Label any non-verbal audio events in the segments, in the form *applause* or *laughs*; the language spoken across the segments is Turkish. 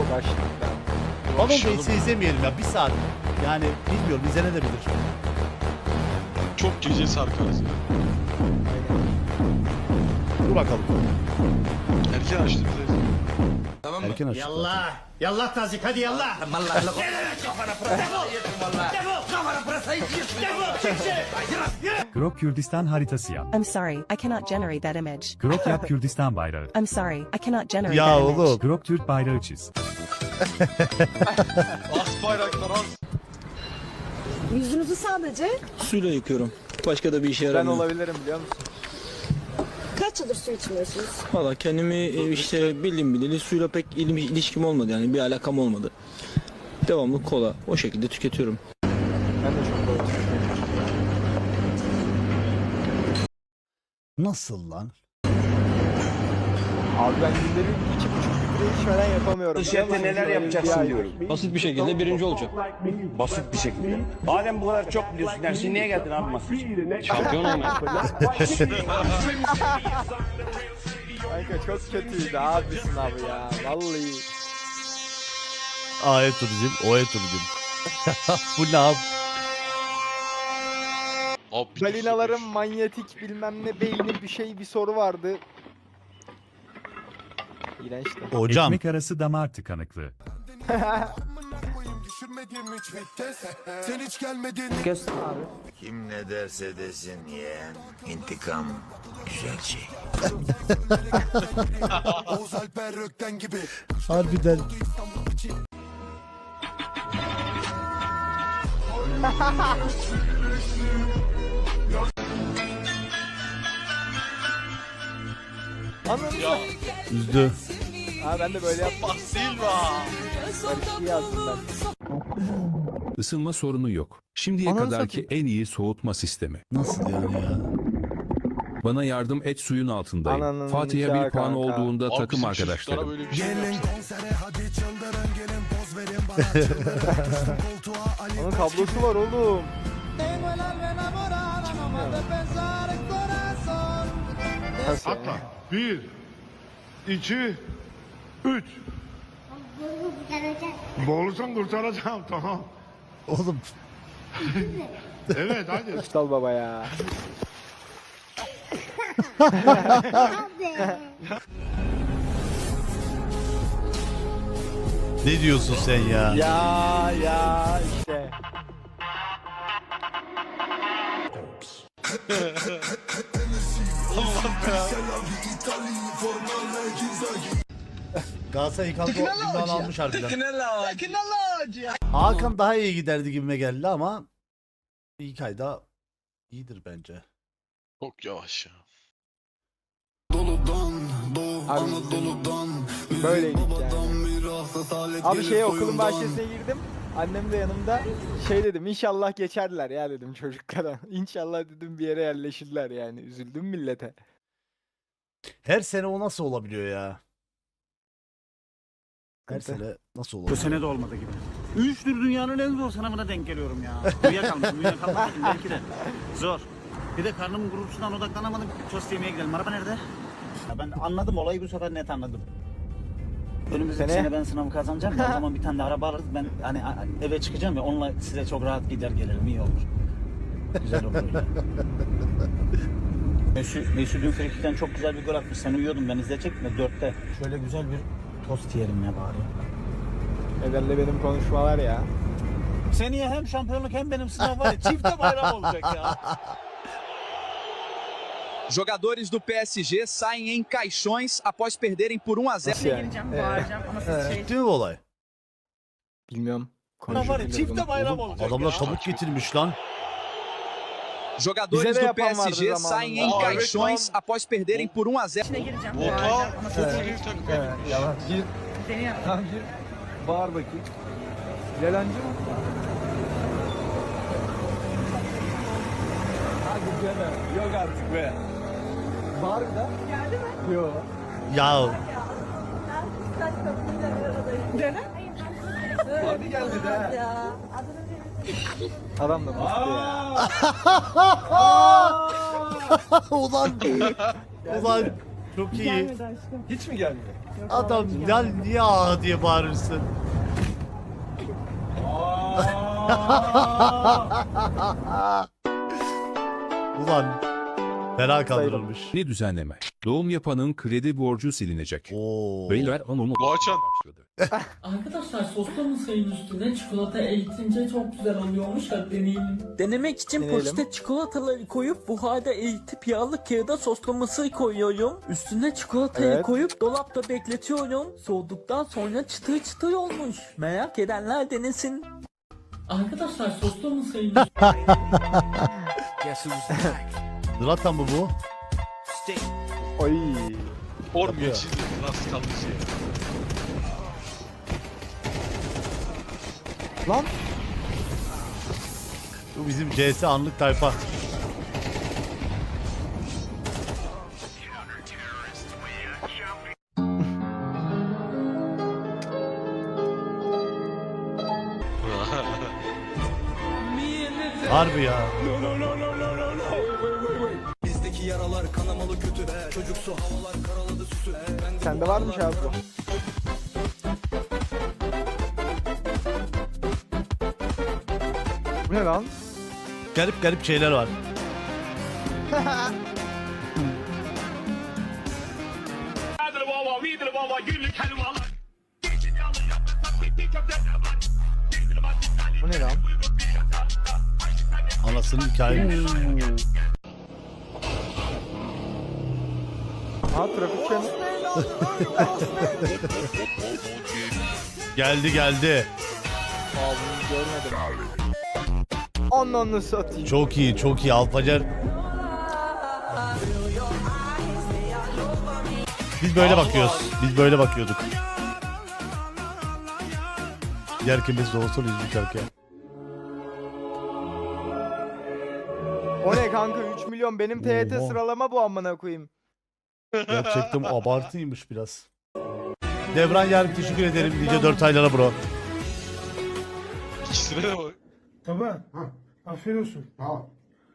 Çok açtım ben. Balon izlemeyelim ya bir saat. Yani bilmiyorum izlenebilir. Çok gece sarkarız. Dur bakalım. Erken açtı bize. Erken açık. Yallah. Yallah tazik hadi yallah. Grok Kürdistan haritası yap. I'm sorry, I cannot generate that image. Grok yap Kürdistan bayrağı. I'm sorry, I cannot generate Ya that image. oğlum. Grok Türk bayrağı çiz. As bayraklar az. Yüzünüzü sadece Suyla yıkıyorum. Başka da bir işe Ben yaramıyor. olabilirim biliyor musun? kaç yıldır su içmiyorsunuz? Valla kendimi e, işte bildim bileli suyla pek ilim, ilişkim olmadı yani bir alakam olmadı. Devamlı kola o şekilde tüketiyorum. Ben de çok doğru. Nasıl lan? Abi ben günde bir iki buçuk litre içmeden yapamıyorum. Şefte neler yapacaksın diyorum. Basit bir şekilde birinci olacak. Basit bir şekilde. Madem bu kadar çok biliyorsun dersin niye geldin abi masaya? Şampiyon olmak. Kanka çok kötüydü abi ya. Vallahi. A turizm, O turizm. *laughs* Bu ne abi? Abi bir Balinaların manyetik bilmem ne beyni bir şey bir soru vardı. İğrençti. Hocam Ekmek arası damar tıkanıklığı. Göster abi. Kim ne derse desin yeğen. İntikam güzel şey. *laughs* harbiden. *laughs* Anladın mı? Üzdü. Ha ben de böyle yaptım. Silva. Barış'ı yazdım ben. Isınma sorunu yok. Şimdiye Ananı kadarki en iyi soğutma sistemi. Nasıl yani ya? Bana yardım et suyun altındayım. Ananın Fatih'e nikahı bir puan kanka. olduğunda Abi takım bizim çocuklara arkadaşlarım. böyle bir şey yapmışlar. *laughs* Onun kablosu var oğlum. Nasıl yani? Bir, iki, üç. Boğulursan kurtaracağım tamam. Oğlum Evet hadi. *laughs* Aptal baba ya. ne diyorsun sen ya? Ya ya işte. *laughs* Galatasaray halka bundan almış harbiden. Hakan daha iyi giderdi gibime geldi ama ilk ayda iyidir bence. Çok yavaş ya. Abi bizim böyleydik yani. Abi şey okulun bahçesine girdim. Annem de yanımda şey dedim inşallah geçerler ya dedim çocuklara. *laughs* İnşallah dedim bir yere yerleşirler yani. Üzüldüm millete. Her sene o nasıl olabiliyor ya? Her Sıkıntı. sene nasıl Bu olabiliyor? sene de olmadı gibi. Üçtür dünyanın en zor sınavına denk geliyorum ya. Uyuyakaldım, uyuyakaldım *laughs* belki de. Zor. Bir de karnımın gurultusundan odaklanamadım. Tost yemeye gidelim. Araba nerede? Ya ben anladım olayı bu sefer net anladım. Önümüzdeki Sene? sene ben sınavı kazanacağım ya o zaman bir tane de araba alırız. Ben hani eve çıkacağım ya onunla size çok rahat gider gelirim iyi olur. Güzel olur. öyle. *laughs* Mesut, Mesut dün frikikten çok güzel bir gol atmış. Sen uyuyordun ben izleyecektim de dörtte. Şöyle güzel bir tost yiyelim ya bari. Nedenle benim konuşmalar ya. Seneye hem şampiyonluk hem benim sınav var ya çifte bayram olacak ya. *laughs* Jogadores do PSG saem em caixões após perderem por 1 a 0. Nasıl yani? Ee, Ciddi mi bu olay? bilmiyorum. Sınav var ya Konuşabiliriz çifte bunu. bayram olacak Adamlar ya. tabut getirmiş lan. Jogadores Bize de do yapan vardı PSG zamanında. saem em Aa, evet caixões após perderem por 1 a 0. Bota çok iyi takım. Evet, yalan. Gir. Tamam gir. Bağır bakayım. Yalancı mı? Hadi canım. Yok artık be. Bağır bir daha. Geldi mi? Yok. Ya Hadi geldi de. Adam da bastı ya. *laughs* ulan ulan Çok iyi. Gelmedi aşkım. Hiç mi gelmiyor? Yok, Adam ya gelmedi. niye aa diye bağırırsın? *laughs* Ulan fena kandırılmış. Ne düzenleme? Doğum yapanın kredi borcu silinecek. Oo. Beyler anonu Bu açan. başladı. *laughs* Arkadaşlar soslu mısırın üstüne çikolata eğitince çok güzel oluyormuş da deneyelim. Denemek için Deneyelim. poşete çikolataları koyup buharda eğitip yağlı kağıda soslu mısır koyuyorum. Üstüne çikolatayı Evet. koyup dolapta bekletiyorum. Soğuduktan sonra çıtır çıtır olmuş. Merak edenler denesin. Arkadaşlar soslu mısırın *laughs* Zlatan mı bu? Oy. Oğlum geçildi. Nasıl kaldı şey? Lan Bu bizim CS anlık tayfa. *laughs* Harbi ya. Bizdeki Çocuksu havalar karaladı süsü. Ben sende varmış abi bu. Bu ne lan? Garip garip şeyler var. Bu ne lan? Anasının hikayeymiş. Ha trafik. *laughs* Geldi geldi. Bunu görmedim. Ananı satayım. Çok iyi çok iyi Alpacar. Biz böyle bakıyoruz. Biz böyle bakıyorduk. Yerken biz doğrusunu izleyeceğiz O ne kanka 3 milyon benim TYT Oha. sıralama bu amına koyayım. Gerçekten abartıymış biraz. Devran Yargı teşekkür ederim nice 4 aylara bro. İkisine de bak. Baba. Aferin olsun. Tamam.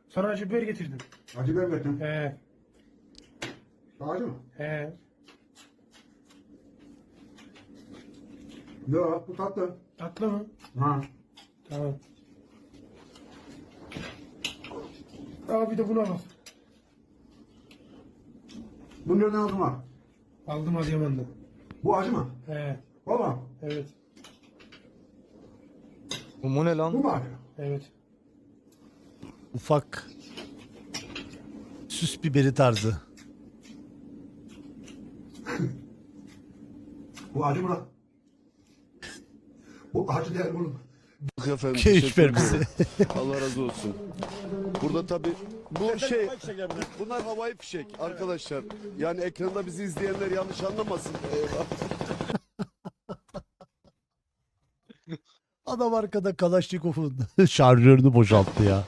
Sana acı biber getirdim. Acı biber getirdim. He. Acı mı? He. Yok bu tatlı. Tatlı mı? Ha. Tamam. Aa bir de buna bak. Bunu nereden aldın ha? Aldım Adıyaman'dan. Bu acı mı? He. Baba. Evet. Bu ne lan? Bu mu acı? Evet. Ufak süs biberi tarzı. Bu acı mı lan? Bu acı değil oğlum. Efendim, Keyif vermesi. *laughs* Allah razı olsun. Burada tabi bu şey bunlar havai fişek arkadaşlar. Yani ekranda bizi izleyenler yanlış anlamasın. *laughs* Adam arkada Kalaşnikov'un *laughs* şarjörünü boşalttı ya.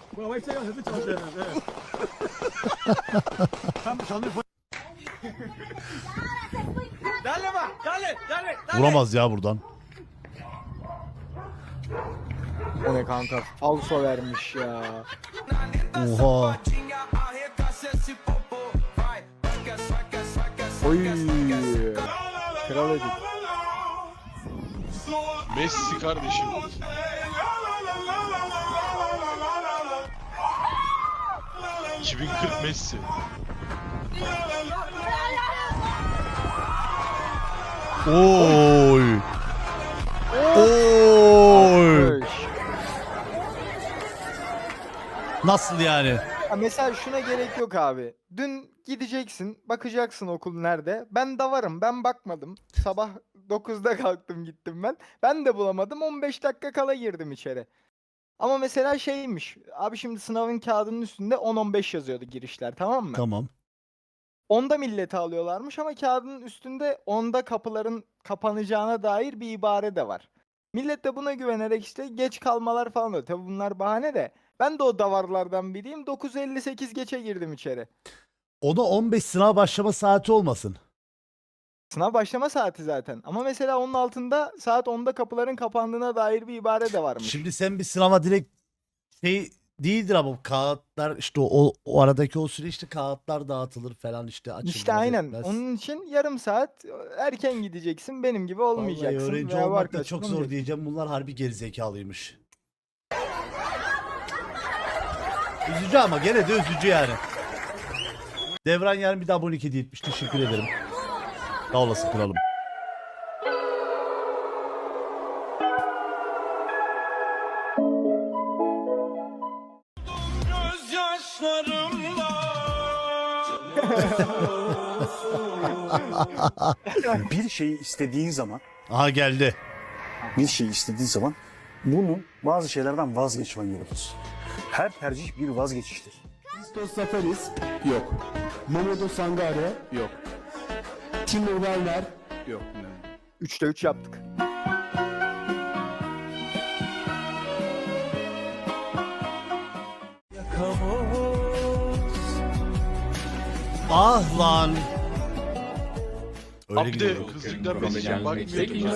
Vuramaz ya buradan. O ne kanka? Falso vermiş ya. Oha. Oy. Kral edit. Messi kardeşim. ...2040 Messi. Oy. Oy. Nasıl yani? Ya mesela şuna gerek yok abi. Dün gideceksin, bakacaksın okul nerede. Ben de varım, ben bakmadım. Sabah *laughs* 9'da kalktım gittim ben. Ben de bulamadım, 15 dakika kala girdim içeri. Ama mesela şeymiş, abi şimdi sınavın kağıdının üstünde 10-15 yazıyordu girişler tamam mı? Tamam. Onda milleti alıyorlarmış ama kağıdın üstünde onda kapıların kapanacağına dair bir ibare de var. Millet de buna güvenerek işte geç kalmalar falan oluyor. Tabi bunlar bahane de. Ben de o davarlardan biriyim. 9.58 geçe girdim içeri. Ona 15 sınav başlama saati olmasın. Sınav başlama saati zaten. Ama mesela onun altında saat 10'da kapıların kapandığına dair bir ibare de varmış. Şimdi sen bir sınava direkt şey değildir ama kağıtlar işte o, o aradaki o süreçte kağıtlar dağıtılır falan işte açılmaz İşte aynen. etmez. Onun için yarım saat erken gideceksin. Benim gibi Vallahi olmayacaksın. öğrenci veya bu olmak da çok zor diyeceğim. Bunlar harbi gerizekalıymış. Üzücü ama gene de üzücü yani. Devran yarın bir daha abonelik hediye etmiş. Teşekkür ederim. Sağ olasın kralım. *laughs* bir şeyi istediğin zaman, Aha geldi. bir şeyi istediğin zaman bunun bazı şeylerden vazgeçmen gerekir. Her tercih bir vazgeçiştir. Christos Zafaris yok. Mamodo Sangare yok. Timo Werner Yok. 3'te 3 yaptık. Ah lan. Öyle Abi de gidiyor. hızlıklar mesajına bakmıyordum. İyiymiş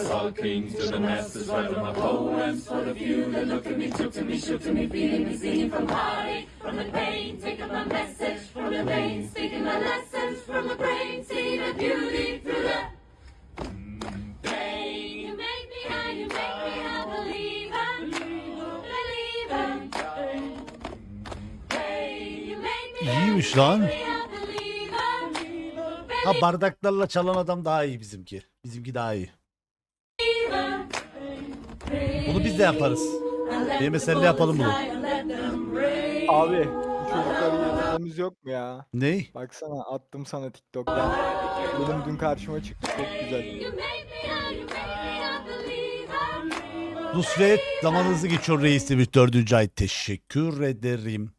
bardaklarla çalan adam daha iyi bizimki. Bizimki daha iyi. Bunu biz de yaparız. Mesele yapalım bunu. Abi bu çocukları yedirmemiz yok mu ya? Ney? Baksana attım sana TikTok'tan. Benim dün karşıma çıktı çok güzel. Nusret zamanınızı geçiyor reis demiş dördüncü ay. Teşekkür ederim.